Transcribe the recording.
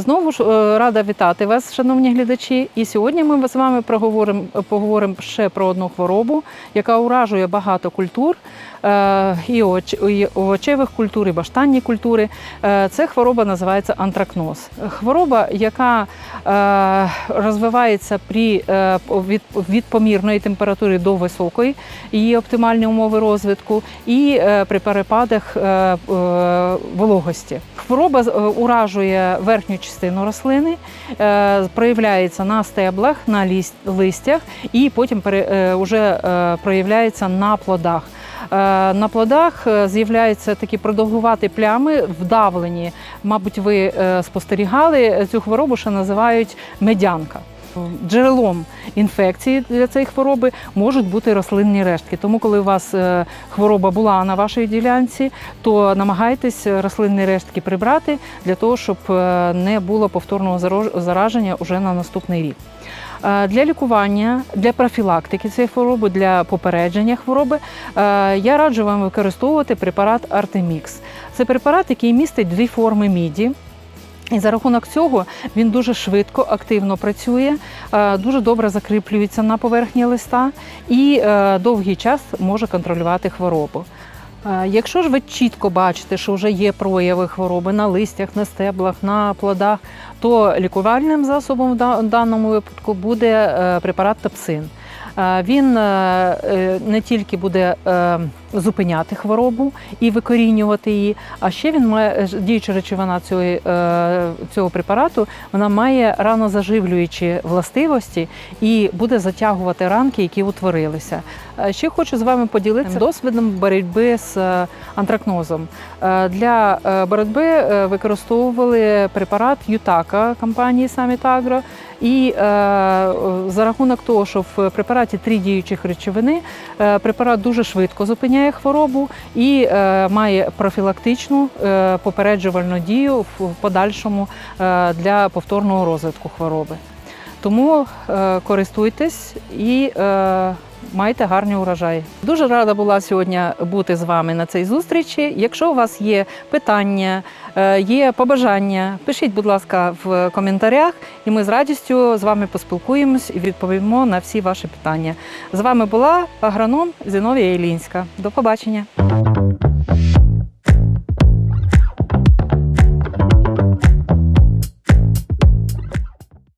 Знову ж е, рада вітати вас, шановні глядачі. І сьогодні ми з вами проговоримо поговоримо ще про одну хворобу, яка уражує багато культур е, і овочевих культур, і баштанні культури. Е, Це хвороба називається антракноз. Хвороба, яка розвивається при від, помірної температури до високої, її оптимальні умови розвитку, і при перепадах вологості. Хвороба уражує верхню частину рослини, е, проявляється на стеблах, на листях і потім пере- е, е, проявляється на плодах. На плодах з'являються такі продовгуваті плями, вдавлені. Мабуть, ви спостерігали цю хворобу, що називають медянка. Джерелом інфекції для цієї хвороби можуть бути рослинні рештки. Тому, коли у вас е, хвороба була на вашій ділянці, то намагайтесь рослинні рештки прибрати для того, щоб е, не було повторного зараження уже на наступний рік. Е, Для лікування, для профілактики цієї хвороби, для попередження хвороби я раджу вам використовувати препарат Артемікс. Це препарат, який містить дві форми міді. І за рахунок цього він дуже швидко, активно працює, е, дуже добре закріплюється на поверхні листа і е, довгий час може контролювати хворобу. Е, Якщо ж ви чітко бачите, що вже є прояви хвороби на листях, на стеблах, на плодах, то лікувальним засобом в даному випадку буде препарат топсин. Е, Він е, е, не тільки буде зупиняти хворобу і викорінювати її, а ще він має діюча речовина цього, цього препарату, вона має ранозаживлюючі властивості і буде затягувати ранки, які утворилися. Ще хочу з вами поділитися досвідом боротьби з антракнозом. Для боротьби використовували препарат Ютака компанії Agro. І е, за рахунок того, що в препараті три діючих речовини, е, препарат дуже швидко зупиняє хворобу і е, має профілактичну е, попереджувальну дію в подальшому е, для повторного розвитку хвороби. Тому е, користуйтесь і е, майте гарні урожаї. Дуже рада була сьогодні бути з вами на цій зустрічі. Якщо у вас є питання, е, є побажання, пишіть, будь ласка, в коментарях, і ми з радістю з вами поспілкуємось і відповімо на всі ваші питання. З вами була агроном Зіновія Ілінська. До побачення.